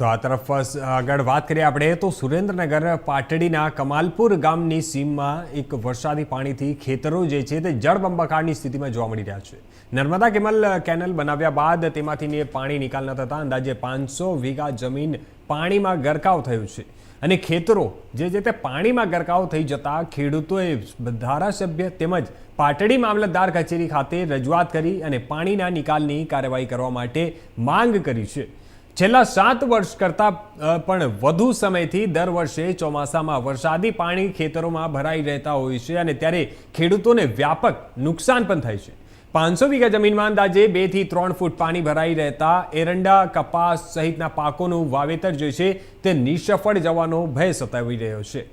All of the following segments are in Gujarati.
તો આ તરફ આગળ વાત કરીએ આપણે તો સુરેન્દ્રનગર પાટડીના કમાલપુર ગામની સીમમાં એક વરસાદી પાણીથી ખેતરો જે છે તે જળબંબાકારની સ્થિતિમાં જોવા મળી રહ્યા છે. નર્મદા કેમલ કેનલ બનાવ્યા બાદ તેમાંથી પાણી નિકાલ ન થતાં અંદાજે પાંચસો વીઘા જમીન પાણીમાં ગરકાવ થયું છે. અને ખેતરો જે છે તે પાણીમાં ગરકાવ થઈ જતા ખેડૂતોએ ધારાસભ્ય તેમજ પાટડી મામલતદાર કચેરી ખાતે રજૂઆત કરી અને પાણીના નિકાલની કાર્યવાહી કરવા માટે માંગ કરી છે. છેલ્લા સાત વર્ષ કરતાં પણ વધુ સમયથી દર વર્ષે ચોમાસામાં વરસાદી પાણી ખેતરોમાં ભરાઈ રહેતા હોય છે અને ત્યારે ખેડૂતોને વ્યાપક નુકસાન પણ થાય છે. પાંચસો વીઘા જમીનમાં અંદાજે બેથી ત્રણ ફૂટ પાણી ભરાઈ રહેતા એરંડા, કપાસ સહિતના પાકોનું વાવેતર જે છે તે નિષ્ફળ જવાનો ભય સતાવી રહ્યો છે.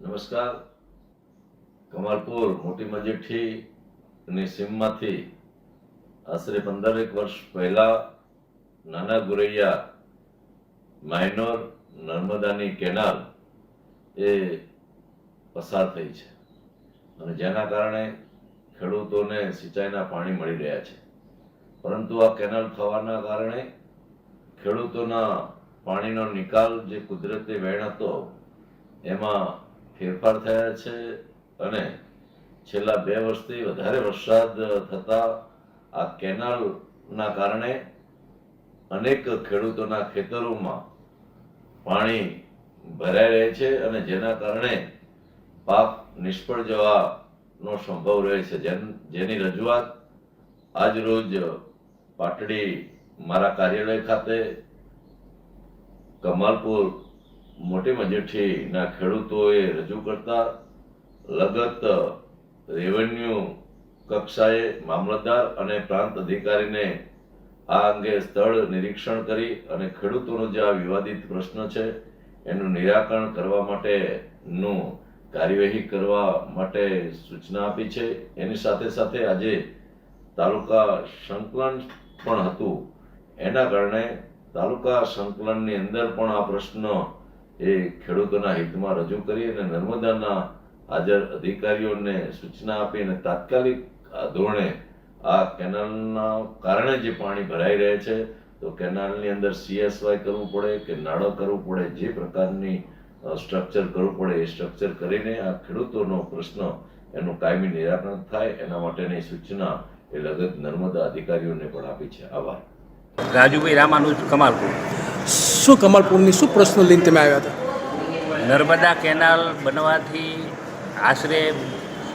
નમસ્કાર. કમાલપુર મોટી મજીઠી ની સીમમાંથી આશરે પંદરેક વર્ષ પહેલા નાના ગુરૈયા માઇનોર નર્મદાની કેનાલ એ પસાર થઈ છે. અને જેના કારણે ખેડૂતોને સિંચાઈના પાણી મળી રહ્યા છે. પરંતુ આ કેનાલ થવાના કારણે ખેડૂતોના પાણીનો નિકાલ જે કુદરતી વેણ હતો, એમાં ફેરફાર થયા છે અને છેલ્લા બે વર્ષથી વધારે વરસાદ થતા આ કેનાલના કારણે અનેક ખેડૂતોના ખેતરોમાં પાણી ભરાઈ રહે છે અને જેના કારણે પાક નિષ્ફળ જવાનો સંભવ રહે છે. જેન- રજૂઆત આજ રોજ પાટડી મારા કાર્યાલય ખાતે કમાલપુર મોટી મજેઠીના ખેડૂતોએ રજૂ કરતા લગત રેવન્યુ કક્ષાએ મામલતદાર અને પ્રાંત અધિકારીને આ અંગે સ્થળ નિરીક્ષણ કરી અને ખેડૂતોનો જે આ વિવાદિત પ્રશ્ન છે, એનું નિરાકરણ કરવા માટેનું કાર્યવાહી કરવા માટે સૂચના આપી છે. એની સાથે સાથે આજે તાલુકા સંકલન પણ હતું. એના કારણે તાલુકા સંકલનની અંદર પણ આ પ્રશ્ન એ ખેડૂતોના હિતમાં રજૂ કરી અને નર્મદાના હાજર અધિકારીઓને સૂચના આપી અને તાત્કાલિક ધોરણે આ કેનાલના કારણે જે પાણી ભરાઈ રહે છે તો કેનાલની અંદર સીએસવાય કરવું પડે કે નાળો કરવું પડે જે પ્રકારની સ્ટ્રક્ચર કરવું પડે એ સ્ટ્રક્ચર કરીને આ ખેડૂતોનો પ્રશ્ન એનું કાયમી નિરાકરણ થાય. એના માટેની સૂચના એ લગત નર્મદા અધિકારીઓને પણ આપી છે. આભાર. રાજુભાઈ રામાનુજ કમાલપુર. શું કમલપુરની શું પ્રશ્ન લઈને તમે આવ્યા હતા? નર્મદા કેનાલ બનવાથી આશરે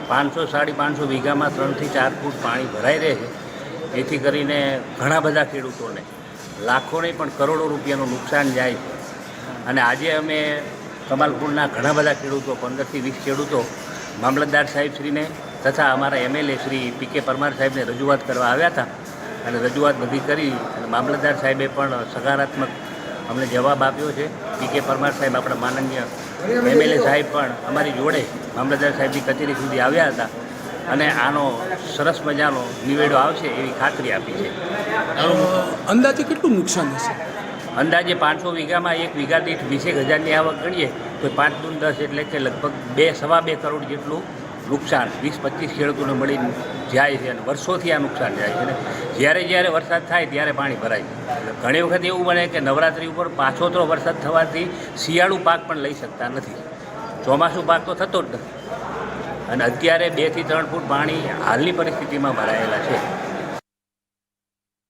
પાંચસો, સાડી પાંચસો વીઘામાં ત્રણથી ચાર ફૂટ પાણી ભરાઈ રહે છે. જેથી કરીને ઘણા બધા ખેડૂતોને લાખોને પણ કરોડો રૂપિયાનું નુકસાન જાય છે. અને આજે અમે કમાલપુરના ઘણા બધા ખેડૂતો, પંદરથી વીસ ખેડૂતો મામલતદાર સાહેબશ્રીને તથા અમારા એમએલએ શ્રી પી કે પરમાર સાહેબને રજૂઆત કરવા આવ્યા હતા. અને રજૂઆત બધી કરી અને મામલતદાર સાહેબે પણ સકારાત્મક અમને જવાબ આપ્યો છે. પી કે પરમાર સાહેબ આપણા માનનીય એમએલએ સાહેબ પણ અમારી જોડે મામલતદાર સાહેબની કચેરી સુધી આવ્યા હતા અને આનો સરસ મજાનો નિવેડો આવશે એવી ખાતરી આપી છે. અંદાજે કેટલું નુકસાન હશે? અંદાજે પાંચસો વીઘામાં એક વીઘા દીઠ વીસેક હજારની આવક ગણીએ તો પાંચ દૂન દસ એટલે કે લગભગ બે સવા બે કરોડ જેટલું નુકસાન, વીસ, પચીસ ખેડૂતોને મળી જાય છે અને વર્ષોથી આ નુકસાન જાય છે. અને જ્યારે જ્યારે વરસાદ થાય ત્યારે પાણી ભરાય ઘણી વખત એવું બને કે નવરાત્રિ ઉપર પાછોતરો વરસાદ થવાથી શિયાળુ પાક પણ લઈ શકતા નથી. ચોમાસું પાક તો થતો જ નથી. અને અત્યારે બેથી ત્રણ ફૂટ પાણી હાલની પરિસ્થિતિમાં ભરાયેલા છે.